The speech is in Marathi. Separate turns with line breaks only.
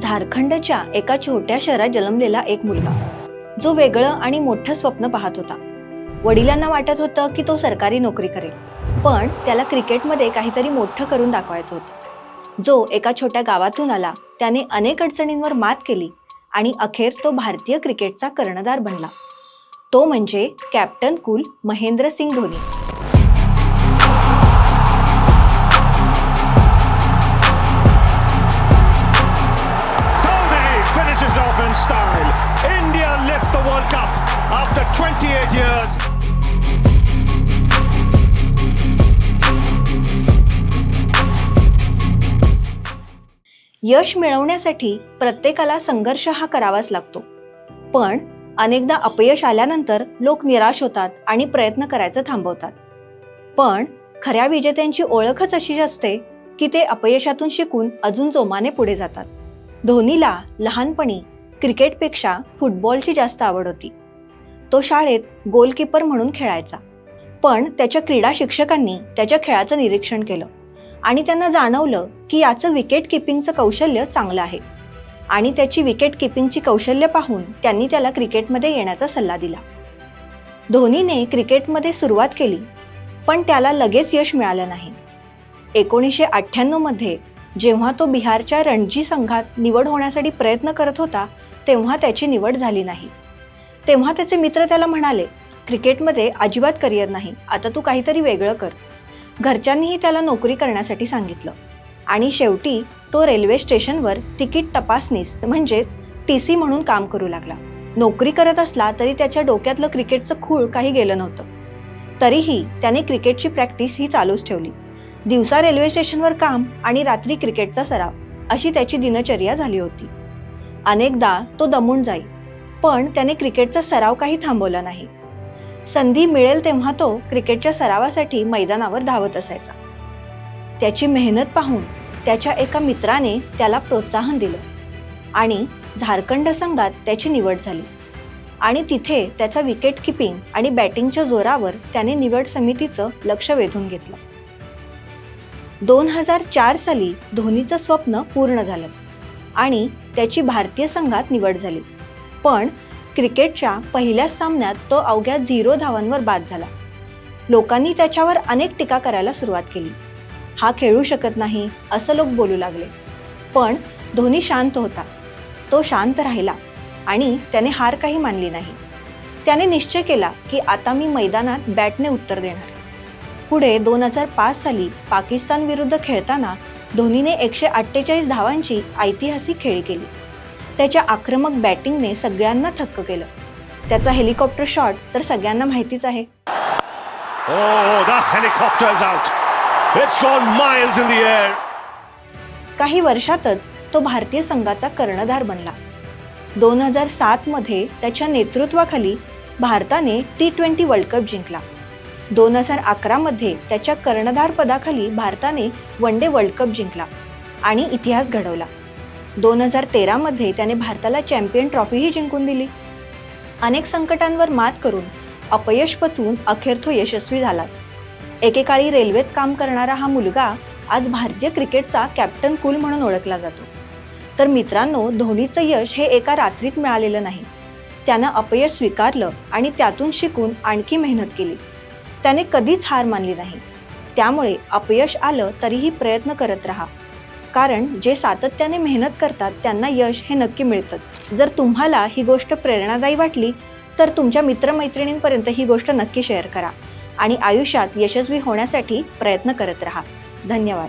झारखंडच्या एका छोट्या शहरात जन्मलेला एक मुलगा. जो वेगळं आणि मोठं स्वप्न पाहत होता. वडिलांना वाटत होतं की तो सरकारी नोकरी करेल. पण त्याला क्रिकेटमध्ये काहीतरी मोठं करून दाखवायचं होतं. जो एका छोट्या गावातून आला त्याने अनेक अडचणींवर मात केली आणि अखेर तो भारतीय क्रिकेटचा कर्णधार बनला. तो म्हणजे captain cool Mahendra Singh Dhoni.
After 28 years.
यश मिळवण्यासाठी प्रत्येकाला संघर्ष हा करावाच लागतो. पण अनेकदा अपयश आल्यानंतर लोक निराश होतात आणि प्रयत्न करायचं थांबवतात. पण खऱ्या विजेत्यांची ओळखच अशी असते की ते अपयशातून शिकून अजून जोमाने पुढे जातात. धोनीला लहानपणी क्रिकेटपेक्षा फुटबॉलची जास्त आवड होती. तो शाळेत गोलकीपर म्हणून खेळायचा. पण त्याच्या क्रीडा शिक्षकांनी त्याच्या खेळाचं निरीक्षण केलं आणि त्यांना जाणवलं की याचं विकेट किपिंगचं कौशल्य चांगलं आहे. आणि त्याची विकेट किपिंगची कौशल्य पाहून त्यांनी त्याला क्रिकेटमध्ये येण्याचा सल्ला दिला. धोनीने क्रिकेटमध्ये सुरुवात केली पण त्याला लगेच यश मिळालं नाही. एकोणीसशे अठ्ठ्याण्णवमध्ये जेव्हा तो बिहारच्या रणजी संघात निवड होण्यासाठी प्रयत्न करत होता तेव्हा त्याची निवड झाली नाही. तेव्हा त्याचे मित्र त्याला म्हणाले क्रिकेटमध्ये अजिबात करिअर नाही आता तू काहीतरी वेगळं कर. घरच्यांनीही त्याला नोकरी करण्यासाठी सांगितलं. आणि शेवटी तो रेल्वे स्टेशनवर तिकीट तपासणीस म्हणजेच टी सी म्हणून काम करू लागला. नोकरी करत असला तरी त्याच्या डोक्यातलं क्रिकेटचं खूळ काही गेलं नव्हतं. तरीही त्याने क्रिकेटची प्रॅक्टिस ही चालूच ठेवली. दिवसा रेल्वे स्टेशनवर काम आणि रात्री क्रिकेटचा सराव अशी त्याची दिनचर्या झाली होती. अनेकदा तो दमून जाई पण त्याने क्रिकेटचा सराव काही थांबवला नाही. संधी मिळेल तेव्हा तो क्रिकेटच्या सरावासाठी मैदानावर धावत असायचा. त्याची मेहनत पाहून त्याच्या एका मित्राने त्याला प्रोत्साहन दिलं आणि झारखंड संघात त्याची निवड झाली आणि तिथे त्याचा विकेट किपिंग आणि बॅटिंगच्या जोरावर त्याने निवड समितीचं लक्ष वेधून घेतलं. दोन हजार चार साली धोनीचं स्वप्न पूर्ण झालं आणि त्याची भारतीय संघात निवड झाली. पण क्रिकेटच्या पहिल्याच सामन्यात तो अवघ्या झिरो धावांवर बाद झाला. लोकांनी त्याच्यावर अनेक टीका करायला सुरुवात केली. हा खेळू शकत नाही असं लोक बोलू लागले. पण धोनी शांत होता. तो शांत राहिला आणि त्याने हार काही मानली नाही. त्याने निश्चय केला की आता मी मैदानात बॅटने उत्तर देणार. पुढे दोन हजार पाच साली पाकिस्तान विरुद्ध खेळताना धोनीने एकशे अठ्ठेचाळीस धावांची ऐतिहासिक खेळी केली. त्याच्या आक्रमक बॅटिंगने सगळ्यांना थक्क केलं. त्याचा हेलिकॉप्टर शॉट तर सगळ्यांना माहितीच आहे.
Oh, air.
काही वर्षातच तो भारतीय संघाचा कर्णधार बनला. दोन हजार सात मध्ये त्याच्या नेतृत्वाखाली भारताने टी ट्वेंटी वर्ल्ड कप जिंकला. दोन हजार अकरा मध्ये त्याच्या कर्णधार पदाखाली भारताने वन डे वर्ल्ड कप जिंकला आणि इतिहास घडवला. दोन हजार तेरामध्ये त्याने भारताला चॅम्पियन ट्रॉफीही जिंकून दिली. अनेक संकटांवर मात करून अपयश पचवून अखेर तो यशस्वी झालाच. एकेकाळी रेल्वेत काम करणारा हा मुलगा आज भारतीय क्रिकेटचा कॅप्टन कुल म्हणून ओळखला जातो. तर मित्रांनो धोनीचं यश हे एका रात्रीत मिळालेलं नाही. त्यानं अपयश स्वीकारलं आणि त्यातून शिकून आणखी मेहनत केली. त्याने कधीच हार मानली नाही. त्यामुळे अपयश आलं तरीही प्रयत्न करत राहा. कारण जे सातत्याने मेहनत करतात त्यांना यश हे नक्की मिळतंच. जर तुम्हाला ही गोष्ट प्रेरणादायी वाटली तर तुमच्या मित्रमैत्रिणींपर्यंत ही गोष्ट नक्की शेअर करा आणि आयुष्यात यशस्वी होण्यासाठी प्रयत्न करत राहा. धन्यवाद.